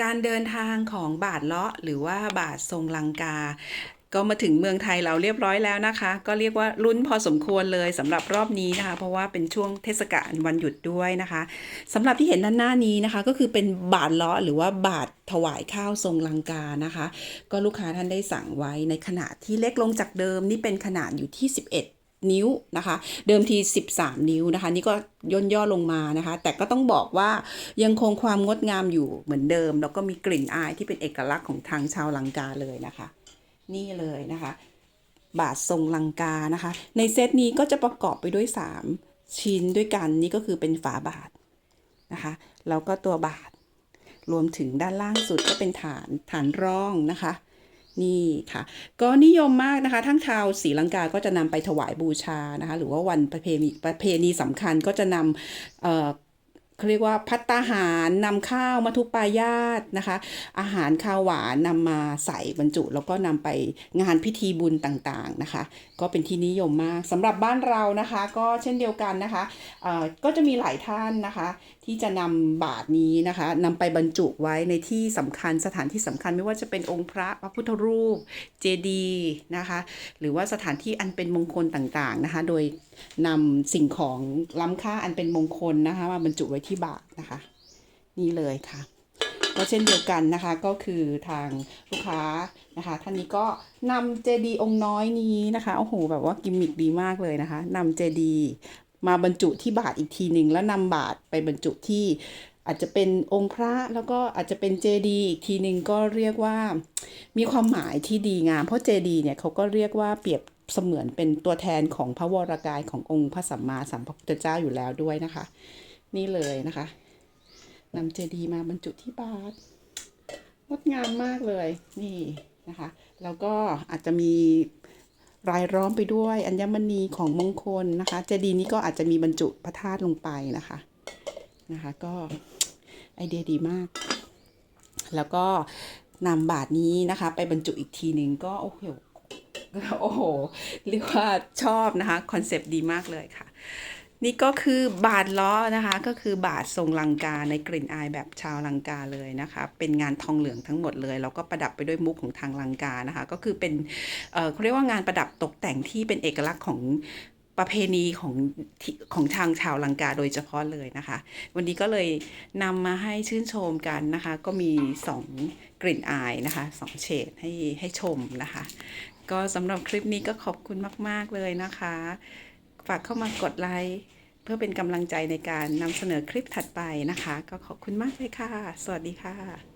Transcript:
การเดินทางของบาทเลาะหรือว่าบาททรงลังกา ก็มาถึงเมืองไทยเราเรียบร้อยแล้วนะคะ ก็เรียกว่าลุ้นพอสมควรเลยสำหรับรอบนี้นะคะ เพราะว่าเป็นช่วงเทศกาลวันหยุดด้วยนะคะสำหรับที่เห็นด้านหน้านี้นะคะ ก็คือเป็นบาทเลาะหรือว่าบาทถวายข้าวทรงลังกานะคะ ก็ลูกค้าท่านได้สั่งไว้ในขนาดที่เล็กลงจากเดิมนี่เป็นขนาดอยู่ที่ 11 นิ้วนะคะ เดิมที 13 นิ้วนะคะ นี่ก็ย่นย่อลงมานะคะ แต่ก็ต้องบอกว่ายังคงความงดงามอยู่เหมือนเดิม แล้วก็มีกลิ่นอายที่เป็นเอกลักษณ์ของทางชาวลังกาเลยนะคะ นี่เลยนะคะ บาททรงลังกานะคะ ในเซตนี้ก็จะประกอบไปด้วย 3 ชิ้นด้วยกันนี่ก็คือเป็นฝาบาทนะคะแล้วก็ตัวบาทรวมถึงด้านล่างสุดก็เป็นฐานฐานร่องนะคะ นี่ค่ะ ก็นิยมมากนะคะ ทั้งชาวศรีลังกาก็จะนำไปถวายบูชานะคะ หรือว่าวันประเพณีประเพณีสำคัญก็จะนำ เขาเรียกว่าพัตตาหารนำข้าวมัทุปายาตนะคะ อาหารข้าวหวานนำมาใส่บรรจุ แล้วก็นำไปงานพิธีบุญต่างๆนะคะ ก็เป็นที่นิยมมากสำหรับบ้านเรานะคะ ก็เช่นเดียวกันนะคะก็จะมีหลายท่านนะคะ ที่จะนำบาทนี้นะคะนำไปบรรจุไว้ในที่สำคัญสถานที่สำคัญไม่ว่าจะเป็นองค์พระพระพุทธรูปเจดีย์นะคะ หรือว่าสถานที่อันเป็นมงคลต่างๆนะคะ โดยนำสิ่งของล้ำค่าอันเป็นมงคลนะคะมาบรรจุไว้ที่บาทนะคะ นี่เลยค่ะ ก็เช่นเดียวกันนะคะก็คือทางลูกค้านะคะท่านนี้ก็นำเจดีย์องค์น้อยนี้นะคะโอ้โหแบบว่ากิมมิคดีมากเลยนะคะนำเจดีย์มาบรรจุที่บาทอีกทีหนึ่งแล้วนำบาทไปบรรจุที่อาจจะเป็นองค์พระแล้วก็อาจจะเป็นเจดีย์อีกทีหนึ่งก็เรียกว่ามีความหมายที่ดีงาม เพราะเจดีย์เนี่ยเขาก็เรียกว่าเปรียบเสมือนเป็นตัวแทนของพระวรากายขององค์พระสัมมาสัมพุทธเจ้าอยู่แล้วด้วยนะคะ นี่เลยนะคะนำเจดีย์มาบรรจุที่บาทงดงามมากเลยนี่นะคะ แล้วก็อาจจะมีรายล้อมไปด้วยอัญมณีของมงคลนะคะ เจดีย์นี้ก็อาจจะมีบรรจุพระธาตุลงไปนะคะนะคะ ก็ไอเดียดีมาก แล้วก็นำบาทนี้นะคะ ไปบรรจุอีกทีหนึ่งก็โอ้โหโอ้โห เรียกว่าชอบนะคะ คอนเซปต์ดีมากเลยค่ะ นี่ก็คือบาทล้อนะคะ ก็คือบาททรงลังกาในกลิ่นอายแบบชาวลังกาเลยนะคะ เป็นงานทองเหลืองทั้งหมดเลยแล้วก็ประดับไปด้วยมุกของทางลังกานะคะ ก็คือเป็นเอ่อเขาเรียกว่างานประดับตกแต่งที่เป็นเอกลักษณ์ของประเพณีของที่ของทางชาวลังกาโดยเฉพาะเลยนะคะ วันนี้ก็เลยนำมาให้ชื่นชมกันนะคะ ก็มีสองกลิ่นอายนะคะสองเฉดให้ให้ชมนะคะ ก็สำหรับคลิปนี้ก็ขอบคุณมาก ๆ เลยนะคะ ฝากเข้ามากดไลค์ เพื่อเป็นกำลังใจในการนำเสนอคลิปถัดไปนะคะ ก็ขอบคุณมากเลยค่ะ สวัสดีค่ะ